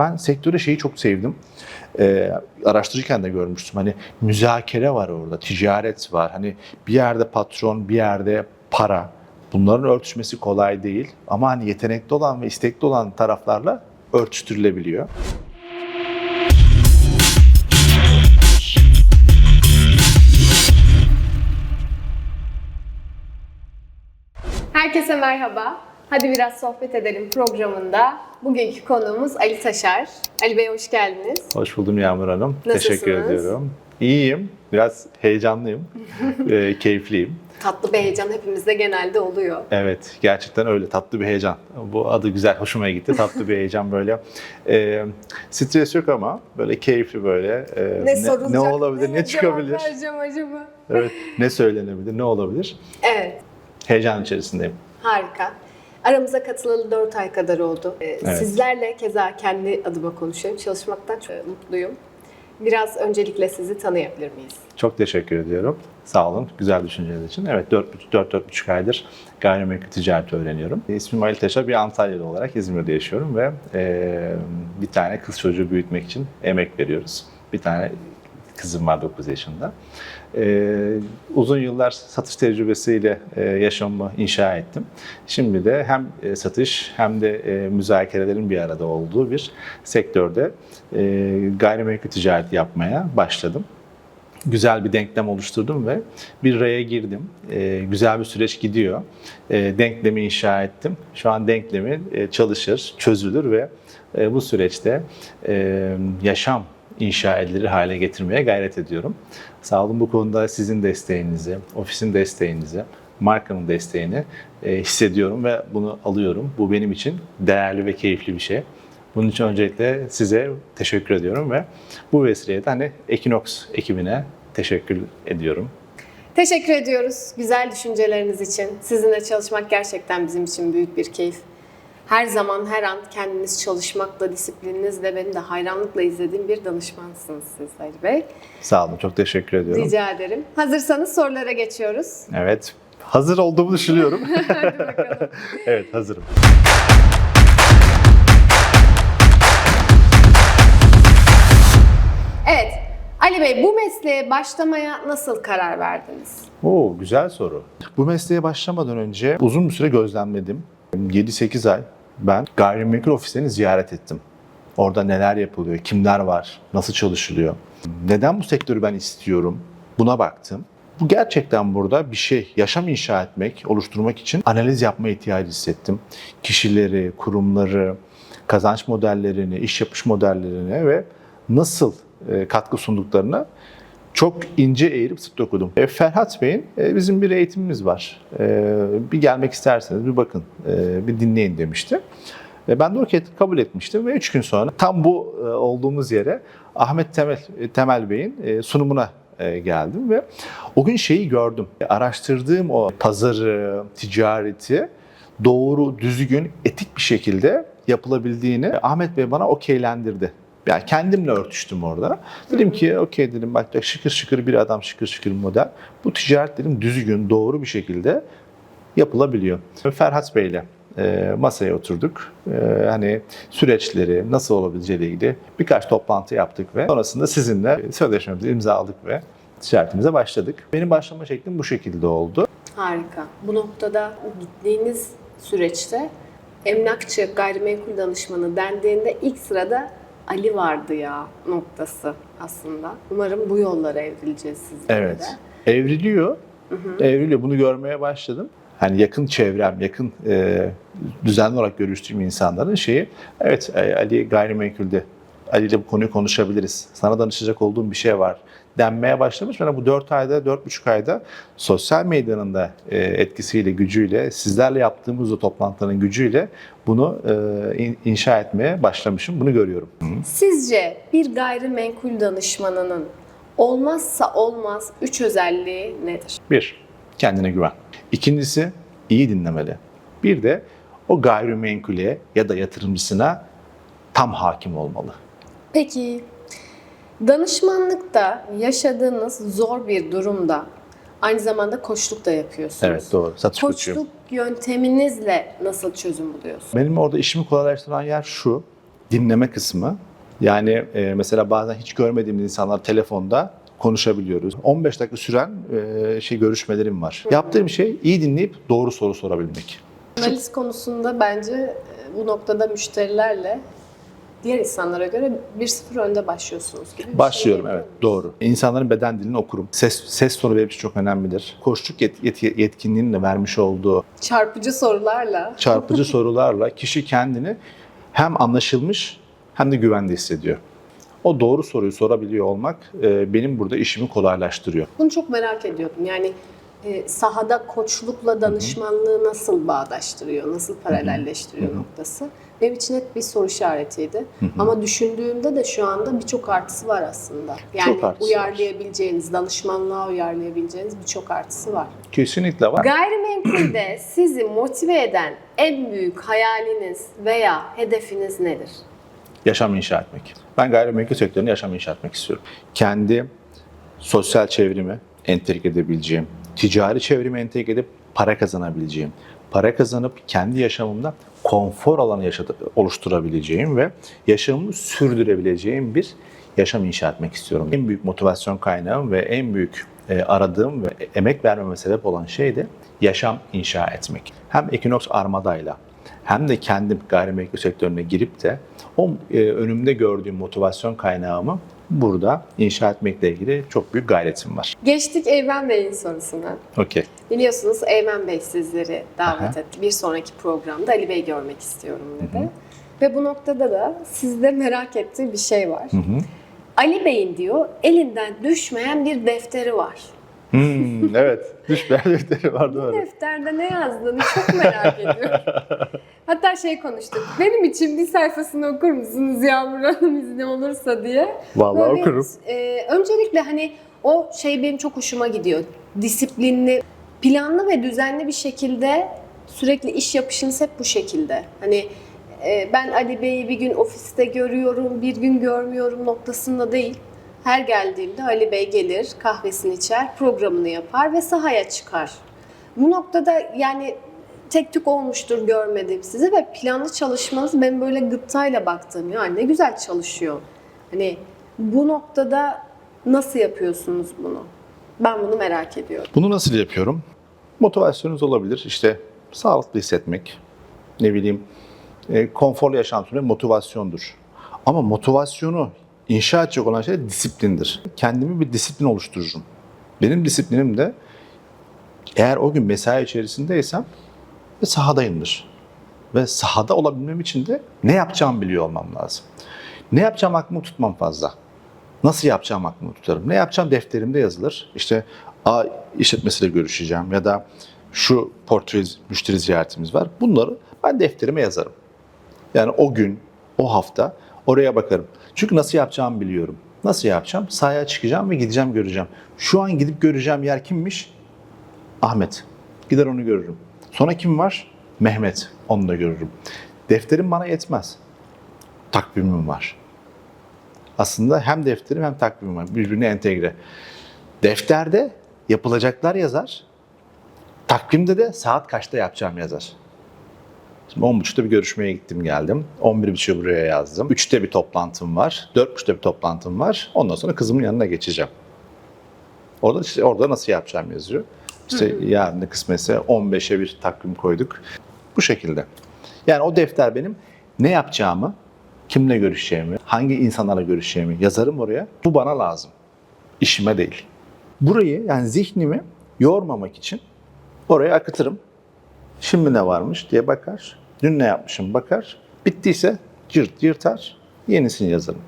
Ben sektörde şeyi çok sevdim. Ee, araştırırken de görmüştüm. Hani müzakere var orada, ticaret var. Hani bir yerde patron, bir yerde para. Bunların örtüşmesi kolay değil. Ama hani yetenekli olan ve istekli olan taraflarla örtüştürülebiliyor. Herkese merhaba. Hadi biraz sohbet edelim programında. Bugünkü konuğumuz Ali Taşar. Ali Bey hoş geldiniz. Hoş buldum Yağmur Hanım. Nasılsınız? Teşekkür ediyorum. İyiyim. Biraz heyecanlıyım. Ee, keyifliyim. Tatlı bir heyecan hepimizde genelde oluyor. Evet, gerçekten öyle tatlı bir heyecan. Bu adı güzel, hoşuma gitti. Tatlı bir heyecan böyle. Ee, stres yok ama böyle keyifli böyle. Ee, Ne, sorulacak? ne olabilir, ne cevap çıkabilir? vereceğim acaba? Evet, ne söylenebilir, ne olabilir? Evet, Heyecan içerisindeyim. harika. Aramıza katılalı 4 ay kadar oldu. Ee, Evet. Sizlerle keza kendi adıma konuşuyorum. Çalışmaktan çok mutluyum. Biraz öncelikle sizi tanıyabilir miyiz? Çok teşekkür ediyorum. Sağ olun güzel düşünceler için. Evet 4-4,5 aydır gayrimenkul ticareti öğreniyorum. İsmim Ali Taşar, bir Antalyalı olarak İzmir'de yaşıyorum ve e, bir tane kız çocuğu büyütmek için emek veriyoruz. Bir tane kızım var 9 yaşında. E, uzun yıllar satış tecrübesiyle e, yaşamımı inşa ettim. Şimdi de hem e, satış hem de e, müzakerelerin bir arada olduğu bir sektörde e, gayrimenkul ticareti yapmaya başladım güzel bir denklem oluşturdum ve bir raya girdim. Ee, güzel bir süreç gidiyor. Ee, denklemi inşa ettim. Şu an denklemi e, çalışır, çözülür ve e, bu süreçte e, yaşam inşa edilir hale getirmeye gayret ediyorum. Sağ olun bu konuda sizin desteğinizi, ofisin desteğinizi, markanın desteğini e, hissediyorum ve bunu alıyorum. Bu benim için değerli ve keyifli bir şey. Bunun için öncelikle size teşekkür ediyorum ve bu vesileyle de hani Equinox ekibine teşekkür ediyorum. Teşekkür ediyoruz güzel düşünceleriniz için. Sizinle çalışmak gerçekten bizim için büyük bir keyif. Her zaman, her an kendiniz çalışmakla, disiplininizle, benim de hayranlıkla izlediğim bir danışmansınız siz Ali Bey. Sağ olun, çok teşekkür ediyorum. Rica ederim. Hazırsanız sorulara geçiyoruz. Evet, hazır olduğumu düşünüyorum. Hadi bakalım. evet, hazırım. Evet, Ali Bey bu mesleğe başlamaya nasıl karar verdiniz? Oo, güzel soru. Bu mesleğe başlamadan önce uzun bir süre gözlemledim. 7-8 ay ben gayrimenkul ofislerini ziyaret ettim. Orada neler yapılıyor, kimler var, nasıl çalışılıyor, neden bu sektörü ben istiyorum buna baktım. Bu gerçekten burada bir şey, yaşam inşa etmek, oluşturmak için analiz yapma ihtiyacı hissettim. Kişileri, kurumları, kazanç modellerini, iş yapış modellerini ve nasıl e, katkı sunduklarını çok ince eğirip sık dokudum. E, Ferhat Bey'in e, bizim bir eğitimimiz var. E, bir gelmek isterseniz bir bakın, e, bir dinleyin demişti. E, ben de okey kabul etmiştim ve üç gün sonra tam bu e, olduğumuz yere Ahmet Temel, e, Temel Bey'in e, sunumuna e, geldim ve o gün şeyi gördüm. E, Araştırdığım o pazarı, ticareti doğru, düzgün, etik bir şekilde yapılabildiğini Ahmet Bey bana okeylendirdi. Yani kendimle örtüştüm orada. Dedim ki okey dedim bak şıkır şıkır bir adam şıkır şıkır model. Bu ticaret dedim düzgün, doğru bir şekilde yapılabiliyor. Ferhat Bey'le e, masaya oturduk. E, hani süreçleri nasıl olabileceğiyle ilgili birkaç toplantı yaptık ve sonrasında sizinle sözleşmemizi imzaladık ve ticaretimize başladık. Benim başlama şeklim bu şekilde oldu. Harika. Bu noktada gittiğiniz süreçte emlakçı, gayrimenkul danışmanı dendiğinde ilk sırada Ali vardı ya noktası aslında. Umarım bu yollara evrileceğiz sizlerle Evet. de. Evriliyor. Evriliyor. Bunu görmeye başladım. Hani yakın çevrem, yakın e, düzenli olarak görüştüğüm insanların şeyi, evet e, Ali gayrimenkulde, Ali ile bu konuyu konuşabiliriz. Sana danışacak olduğum bir şey var denmeye başlamış. Ben bu 4 ayda, 4,5 ayda sosyal medyanın da e, etkisiyle, gücüyle, sizlerle yaptığımız o toplantıların gücüyle bunu e, in- inşa etmeye başlamışım. Bunu görüyorum. Sizce bir gayrimenkul danışmanının olmazsa olmaz üç özelliği nedir? Bir, kendine güven. İkincisi, iyi dinlemeli. Bir de o gayrimenkule ya da yatırımcısına tam hakim olmalı. Peki danışmanlıkta yaşadığınız zor bir durumda aynı zamanda koçluk da yapıyorsunuz. Evet doğru. Satış koçuyum. Koçluk yönteminizle nasıl çözüm buluyorsunuz? Benim orada işimi kolaylaştıran yer şu. dinleme kısmı. Yani e, mesela bazen hiç görmediğimiz insanlar telefonda konuşabiliyoruz. 15 dakika süren e, şey görüşmelerim var. Yaptığım şey iyi dinleyip doğru soru sorabilmek. Analiz konusunda bence e, bu noktada müşterilerle diğer insanlara göre 1-0 önde başlıyorsunuz gibi bir şey Başlıyorum diyebilir evet doğru. İnsanların beden dilini okurum. Ses ses tonu benim için çok önemlidir. Koçluk yet, yet- yetkinliğinin de vermiş olduğu Çarpıcı sorularla çarpıcı sorularla kişi kendini hem anlaşılmış hem de güvende hissediyor. O doğru soruyu sorabiliyor olmak e, benim burada işimi kolaylaştırıyor. bunu çok merak ediyordum. Yani e, sahada koçlukla danışmanlığı nasıl bağdaştırıyor, nasıl paralelleştiriyor noktası. Benim için hep bir soru işaretiydi. Ama düşündüğümde de şu anda birçok artısı var aslında. Yani artısı var. uyarlayabileceğiniz, danışmanlığa uyarlayabileceğiniz birçok artısı var. Kesinlikle var. Gayrimenkulde sizi motive eden en büyük hayaliniz veya hedefiniz nedir? Yaşam inşa etmek. Ben gayrimenkul sektöründe yaşam inşa etmek istiyorum. Kendi sosyal çevremi entegre edebileceğim, ticari çevremi entegre edip para kazanabileceğim, para kazanıp kendi yaşamımda konfor alanı yaşadı, oluşturabileceğim ve yaşamımı sürdürebileceğim bir yaşam inşa etmek istiyorum. En büyük motivasyon kaynağım ve en büyük e, aradığım ve emek vermeme sebep olan şey de yaşam inşa etmek. Hem Equinox Armada'yla hem de kendim gayrimenkul sektörüne girip de o e, önümde gördüğüm motivasyon kaynağımı burada inşa etmekle ilgili çok büyük gayretim var. Geçtik Eymen Bey'in sorusuna. Okey. Biliyorsunuz Eymen Bey sizleri davet Aha. etti. Bir sonraki programda Ali Bey görmek istiyorum dedi. Ve bu noktada da sizde merak ettiği bir şey var. Ali Bey'in diyor elinden düşmeyen bir defteri var. Hmm, evet. Düşmeyen defteri var doğru. Defterde ne yazdığını çok merak ediyorum. Hatta şey konuştuk. Benim için bir sayfasını okur musunuz Yağmur Hanım izni olursa diye. Vallahi Böyle, okurum. e, öncelikle hani o şey benim çok hoşuma gidiyor. Disiplinli, planlı ve düzenli bir şekilde sürekli iş yapışınız hep bu şekilde. Hani e, ben Ali Bey'i bir gün ofiste görüyorum, bir gün görmüyorum noktasında değil. Her geldiğimde Ali Bey gelir, kahvesini içer, programını yapar ve sahaya çıkar. Bu noktada yani tek tük olmuştur görmediğim sizi ve planlı çalışmanız ben böyle gıptayla baktığım ya ne güzel çalışıyor. Hani bu noktada nasıl yapıyorsunuz bunu? Ben bunu merak ediyorum. Bunu nasıl yapıyorum? Motivasyonunuz olabilir. İşte sağlıklı hissetmek, ne bileyim, e, konforlu yaşam sürmek motivasyondur. Ama motivasyonu inşa edecek olan şey disiplindir. Kendimi bir disiplin oluştururum. Benim disiplinim de eğer o gün mesai içerisindeysem ve sahadayımdır. Ve sahada olabilmem için de ne yapacağımı biliyor olmam lazım. Ne yapacağım aklımı tutmam fazla. Nasıl yapacağım aklımı tutarım. Ne yapacağım defterimde yazılır. İşte A işletmesiyle görüşeceğim ya da şu portföy müşteri ziyaretimiz var. Bunları ben defterime yazarım. Yani o gün, o hafta oraya bakarım. Çünkü nasıl yapacağımı biliyorum. Nasıl yapacağım? Sahaya çıkacağım ve gideceğim göreceğim. Şu an gidip göreceğim yer kimmiş? Ahmet. Gider onu görürüm. Sonra kim var? Mehmet. Onu da görürüm. Defterim bana yetmez. Takvimim var. Aslında hem defterim hem takvimim var. Birbirine entegre. Defterde yapılacaklar yazar. Takvimde de saat kaçta yapacağım yazar. Şimdi 10.30'da bir görüşmeye gittim geldim. 11.30'da buraya yazdım. 3'te bir toplantım var. 4.30'da bir toplantım var. Ondan sonra kızımın yanına geçeceğim. Orada işte orada nasıl yapacağım yazıyor. İşte yarın kısmetse 15'e bir takvim koyduk. Bu şekilde. Yani o defter benim ne yapacağımı, kimle görüşeceğimi, hangi insanlarla görüşeceğimi yazarım oraya. Bu bana lazım. İşime değil. Burayı yani zihnimi yormamak için oraya akıtırım. Şimdi ne varmış diye bakar. Dün ne yapmışım bakar. Bittiyse cırt yırtar. Yenisini yazarım.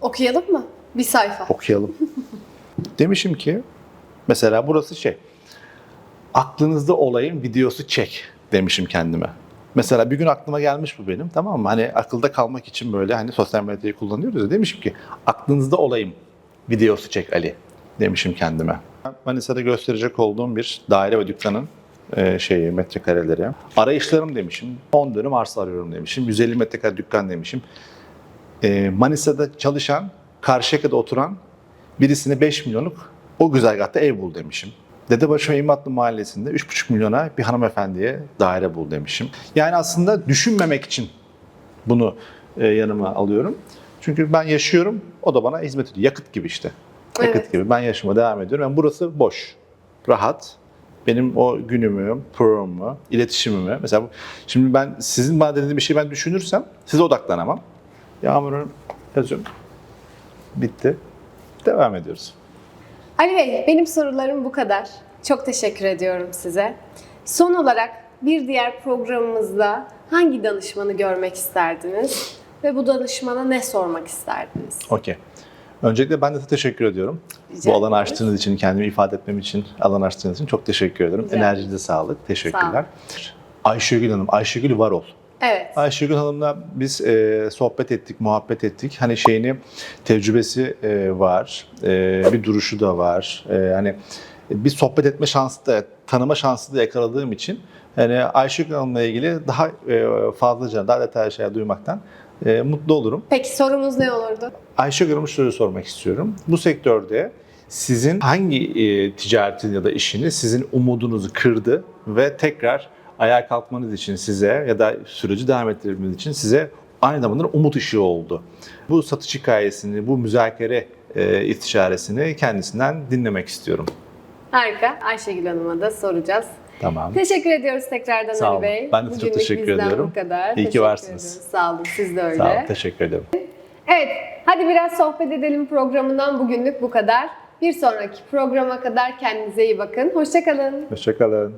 Okuyalım mı? Bir sayfa. Okuyalım. Demişim ki mesela burası şey aklınızda olayın videosu çek demişim kendime. Mesela bir gün aklıma gelmiş bu benim tamam mı? Hani akılda kalmak için böyle hani sosyal medyayı kullanıyoruz ya demişim ki aklınızda olayım videosu çek Ali demişim kendime. Manisa'da gösterecek olduğum bir daire ve dükkanın e, şeyi metrekareleri. Arayışlarım demişim. 10 dönüm arsa arıyorum demişim. 150 metrekare dükkan demişim. E, Manisa'da çalışan, Karşıyaka'da oturan birisine 5 milyonluk o güzergahta ev bul demişim. Dedebaşı İmatlı Mahallesi'nde 3,5 milyona bir hanımefendiye daire bul demişim. Yani aslında düşünmemek için bunu e, yanıma alıyorum. Çünkü ben yaşıyorum, o da bana hizmet ediyor. Yakıt gibi işte. Yakıt Evet. gibi. Ben yaşıma devam ediyorum. Yani burası boş, rahat. Benim o günümü, programımı, iletişimimi. Mesela bu- şimdi ben sizin bana dediğiniz bir şeyi ben düşünürsem size odaklanamam. Yağmur'un yazıyorum. Bitti. Devam ediyoruz. Ali Bey, benim sorularım bu kadar. Çok teşekkür ediyorum size. Son olarak bir diğer programımızda hangi danışmanı görmek isterdiniz ve bu danışmana ne sormak isterdiniz? Okey. Öncelikle ben de size teşekkür ediyorum. Rica Bu alanı ederiz. açtığınız için, kendimi ifade etmem için, alan açtığınız için çok teşekkür ederim. Rica Enerjinize sağlık. Teşekkürler. Sağ. Ayşegül Hanım, Ayşegül Varol. Evet. Ayşegül Hanım'la biz e, sohbet ettik, muhabbet ettik. Hani şeyini, tecrübesi e, var, e, bir duruşu da var. E, hani bir sohbet etme şansı da, tanıma şansı da yakaladığım için yani Ayşegül Hanım'la ilgili daha e, fazlaca, daha detaylı şeyler duymaktan e, mutlu olurum. Peki sorumuz ne olurdu? Ayşegül Hanım'a şöyle sormak istiyorum. Bu sektörde sizin hangi e, ticaretin ya da işini sizin umudunuzu kırdı ve tekrar ayağa kalkmanız için size ya da süreci devam ettirmeniz için size aynı zamanda umut ışığı oldu. Bu satış hikayesini, bu müzakere e, istişaresini kendisinden dinlemek istiyorum. Harika. Ayşegül Hanım'a da soracağız. Tamam. Teşekkür ediyoruz tekrardan Sağ Ali olun. Bey. Ben de çok Bugünlük teşekkür bizden ediyorum. bu kadar. İyi ki Teşekkür varsınız. ediyoruz. Sağ olun. Siz de öyle. Sağ olun, teşekkür ederim. Evet, hadi biraz sohbet edelim programından bugünlük bu kadar. Bir sonraki programa kadar kendinize iyi bakın. Hoşçakalın. Hoşçakalın.